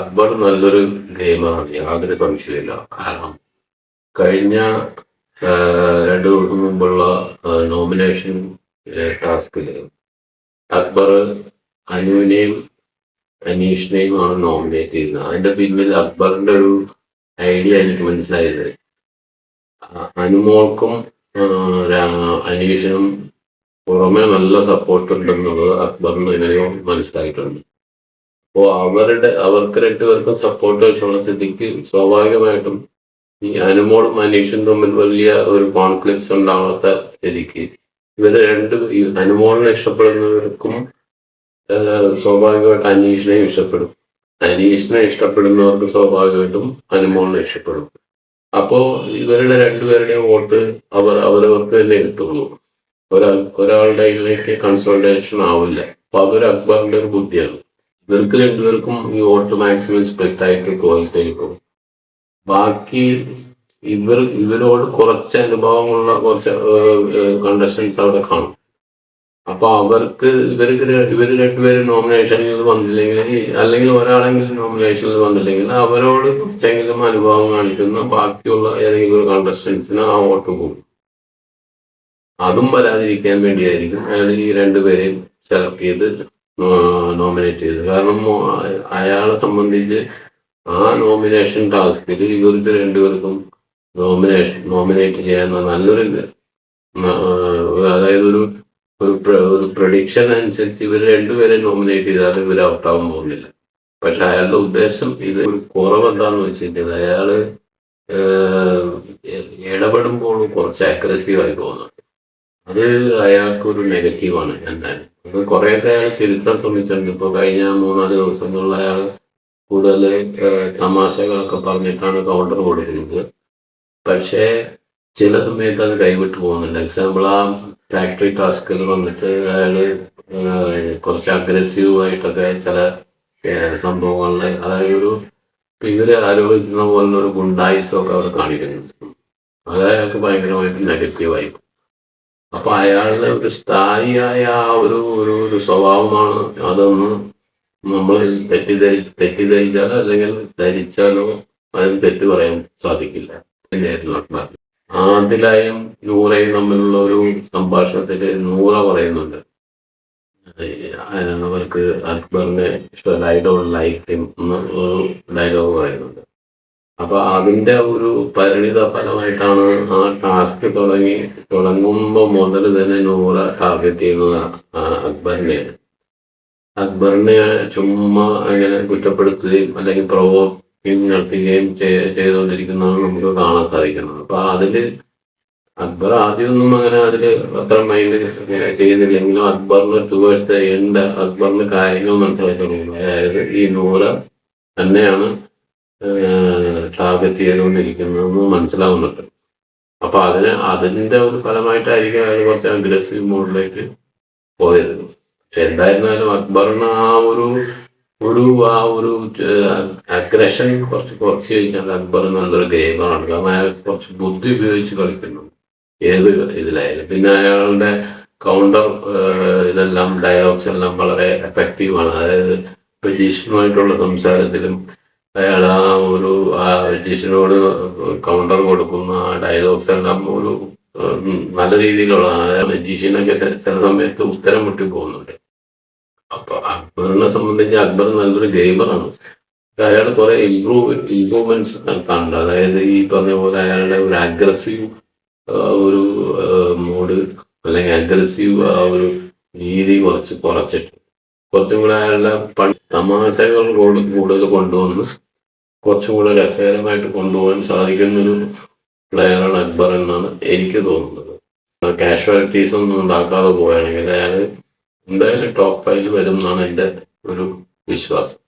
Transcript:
അക്ബർ നല്ലൊരു ഗെയിമാണ്. യാതൊരു സംശയമില്ല കാരണം കഴിഞ്ഞ രണ്ടു ദിവസം മുമ്പുള്ള നോമിനേഷൻ ടാസ്കിൽ അക്ബർ അനുവിനെയും അനീഷിനെയും ആണ് നോമിനേറ്റ് ചെയ്യുന്നത് അതിന്റെ പിന്നിൽ അക്ബറിന്റെ ഒരു ഐഡിയ എനിക്ക് മനസ്സിലായത്. അനുമോൾക്കും അനീഷിനും പുറമെ നല്ല സപ്പോർട്ട് ഉണ്ടെന്നുള്ളത് അക്ബറിന് ഇതിനെയും മനസ്സിലായിട്ടുണ്ട്. അപ്പോ അവരുടെ അവർക്ക് രണ്ടുപേർക്കും സപ്പോർട്ട് വെച്ചുള്ള സ്ഥിതിക്ക് സ്വാഭാവികമായിട്ടും ഈ അനുമോളും അനീഷും തമ്മിൽ വലിയ ഒരു കോൺഫ്ലിക്ട്സ് ഉണ്ടാവാത്ത സ്ഥിതിക്ക്. ഇവർ രണ്ട് ഈ അനുമോളിനെ ഇഷ്ടപ്പെടുന്നവർക്കും സ്വാഭാവികമായിട്ടും അനീഷിനെയും ഇഷ്ടപ്പെടും. അനീഷിനെ ഇഷ്ടപ്പെടുന്നവർക്ക് സ്വാഭാവികമായിട്ടും അനുമോളിനെ ഇഷ്ടപ്പെടും. അപ്പോ ഇവരുടെ രണ്ടുപേരുടെയും വോട്ട് അവർ അവരവർക്ക് തന്നെ കിട്ടുള്ളൂ. ഒരാൾ ഒരാളുടെ കൺസൾട്ടേഷൻ ആവില്ല. അപ്പൊ അതൊരു അക്ബറിന്റെ ഒരു ബുദ്ധിയാണ്. ഇവർക്ക് രണ്ടുപേർക്കും ഈ വോട്ട് മാക്സിമം സ്പ്ലിറ്റ് ആയിട്ട് ക്വാളിറ്റി പോയിട്ടേക്കും ബാക്കി ഇവർ ഇവരോട് കുറച്ച് അനുഭവമുള്ള കുറച്ച് കണ്ടസ്റ്റൻസ് അവിടെ കാണും. അപ്പൊ അവർക്ക് ഇവർക്ക് ഇവർ രണ്ടുപേരും നോമിനേഷനിൽ വന്നില്ലെങ്കിൽ അല്ലെങ്കിൽ ഒരാളെങ്കിലും നോമിനേഷനിൽ വന്നില്ലെങ്കിൽ അവരോട് കുറച്ചെങ്കിലും അനുഭവം കാണിക്കുന്ന ബാക്കിയുള്ള ഏതെങ്കിലും കണ്ടസ്റ്റൻസിന് ആ വോട്ട് പോകും അതും വരാതിരിക്കാൻ വേണ്ടിയായിരിക്കും അയാൾ ഈ രണ്ടുപേരെയും സെലക്ട് ചെയ്ത് നോമിനേറ്റ് ചെയ്തത്. കാരണം അയാളെ സംബന്ധിച്ച് ആ നോമിനേഷൻ ടാസ്കിൽ ഇവർക്ക് രണ്ടുപേർക്കും നോമിനേഷൻ നോമിനേറ്റ് ചെയ്യാൻ നല്ലൊരു അതായത് ഒരു ഒരു പ്ര- ഒരു പ്രഡിക്ഷൻ അനുസരിച്ച് ഇവർ രണ്ടുപേരെ നോമിനേറ്റ് ചെയ്താൽ ഇവർ ഔട്ടാവാൻ പോകുന്നില്ല. പക്ഷെ അയാളുടെ ഉദ്ദേശം ഇത് ഒരു കുറവ് എന്താണെന്ന് വെച്ചിട്ടുണ്ടെങ്കിൽ അയാൾ ഇടപെടുമ്പോൾ കുറച്ച് അഗ്രസീവ് ആയി തോന്നുന്നു അത് അയാൾക്കൊരു നെഗറ്റീവാണ് എന്തായാലും. അത് കുറെയൊക്കെ അയാൾ തിരുത്താൻ ശ്രമിച്ചിട്ടുണ്ട്. ഇപ്പൊ കഴിഞ്ഞ മൂന്നാൽ ദിവസങ്ങളിൽ അയാൾ കൂടുതൽ തമാശകളൊക്കെ പറഞ്ഞിട്ടാണ് കൗണ്ടർ കൊടുക്കുന്നത്. പക്ഷേ ചില സമയത്ത് അത് കൈവിട്ട് പോകുന്നുണ്ട് എക്സാമ്പിൾ ആ ഫാക്ടറി ടാസ്കിൽ വന്നിട്ട് ഏഹ് കുറച്ച് അഗ്രസീവ് ആയിട്ടൊക്കെ ചില ഏഹ് സംഭവങ്ങളിൽ അതായത് ഒരു ഇവർ ആരോപിക്കുന്ന പോലെ ഒരു ഗുണ്ടായിസം ഒക്കെ അവിടെ കാണിക്കുന്നുണ്ട്. അത് അയാൾക്ക് ഭയങ്കരമായിട്ട് നെഗറ്റീവായി അപ്പൊ അയാളുടെ ഒരു സ്ഥായിയായ ആ ഒരു ഒരു ഒരു സ്വഭാവമാണ്. അതൊന്ന് നമ്മൾ തെറ്റിദ്ധരി തെറ്റിദ്ധരിച്ചാലോ അല്ലെങ്കിൽ ധരിച്ചാലോ അതിന് തെറ്റ് പറയാൻ സാധിക്കില്ല. ആദിലായും നൂറയും തമ്മിലുള്ള ഒരു സംഭാഷണത്തിൽ നൂറ പറയുന്നുണ്ട്. അവർക്ക് അക്ബറിനെ ഇഷ്ടം ലൈഡ് ഓൺ എന്ന് ഡയലോഗ് പറയുന്നുണ്ട്. അപ്പൊ അതിന്റെ ഒരു പരിണിത ഫലമായിട്ടാണ് ആ ടാസ്ക് തുടങ്ങി തുടങ്ങുമ്പോൾ മുതൽ തന്നെ നൂറ ടാർഗറ്റ് ചെയ്യുന്നത് അക്ബറിനെ അക്ബറിനെ ചുമ്മാ അങ്ങനെ കുറ്റപ്പെടുത്തുകയും അല്ലെങ്കിൽ പ്രവോക്കിംഗ് നടത്തുകയും ചെയ്- ചെയ്തുകൊണ്ടിരിക്കുന്നതാണ് നമുക്ക് കാണാൻ സാധിക്കുന്നത്. അപ്പൊ അതിൽ അക്ബർ ആദ്യമൊന്നും അങ്ങനെ അതിൽ അത്ര മൈൻഡ് ചെയ്യുന്നില്ലെങ്കിലും അക്ബറിന് ടുവേഴ്സ് ദ എൻഡ് അക്ബറിന് കാര്യങ്ങൾ മനസ്സിലാക്കി തുടങ്ങി അതായത് ഈ നൂറ തന്നെയാണ് ടാർഗറ്റ് ചെയ്തുകൊണ്ടിരിക്കുന്നതെന്ന് മനസ്സിലാവുന്നുണ്ട്. അപ്പൊ അതിന് അതിന്റെ ഒരു ഫലമായിട്ടായിരിക്കും അവർ കുറച്ച് അഗ്രസീവ് മോഡിലേക്ക് പോയത്. പക്ഷെ എന്തായിരുന്നാലും അക്ബറിന് ആ ഒരു ഒരു ആ ഒരു അഗ്രഷൻ കുറച്ച് കുറച്ച് കഴിഞ്ഞാൽ അക്ബർ നല്ലൊരു ഗെയിമറാണ് കാരണം അയാൾ കുറച്ച് ബുദ്ധി ഉപയോഗിച്ച് കളിക്കുന്നു. ഏത് ഇതിലായാലും. പിന്നെ അയാളുടെ കൗണ്ടർ ഇതെല്ലാം ഡയോക്സ് എല്ലാം വളരെ എഫക്റ്റീവ് ആണ്. അതായത് ഇപ്പൊ ജീഷ്ണുമായിട്ടുള്ള സംസാരത്തിലും അയാൾ ആ ഒരു കൗണ്ടർ കൊടുക്കുന്ന ആ ഡയലോഗ്സ് എല്ലാം ഒരു നല്ല രീതിയിലുള്ള ജിഷിനൊക്കെ ചില സമയത്ത് ഉത്തരം മുട്ടി പോകുന്നുണ്ട് അപ്പൊ അക്ബറിനെ സംബന്ധിച്ച് അക്ബർ നല്ലൊരു ഗെയിമറാണ് അയാൾ കുറെ ഇംപ്രൂവ് ഇംപ്രൂവ്മെന്റ്സ് നടത്താറുണ്ട്. അതായത് ഈ പറഞ്ഞ പോലെ അയാളുടെ ഒരു അഗ്രസീവ് ഒരു മോഡ് അല്ലെങ്കിൽ അഗ്രസീവ് ആ ഒരു രീതി കുറച്ച് കുറച്ചിട്ട് കുറച്ചും കൂടെ അയാളുടെ പണി തമാശകൾ കൂടുതൽ കൊണ്ടുവന്ന് കുറച്ചും കൂടെ രസകരമായിട്ട് കൊണ്ടുപോകാൻ സാധിക്കുന്നൊരു പ്ലെയറാണ് അക്ബർ എന്നാണ് എനിക്ക് തോന്നുന്നത്. കാഷ്വാലിറ്റീസ് ഒന്നും ഉണ്ടാക്കാതെ പോവുകയാണെങ്കിൽ അയാൾ എന്തായാലും ടോപ്പ് ഫൈവ് വരും എന്നാണ് എന്റെ ഒരു വിശ്വാസം.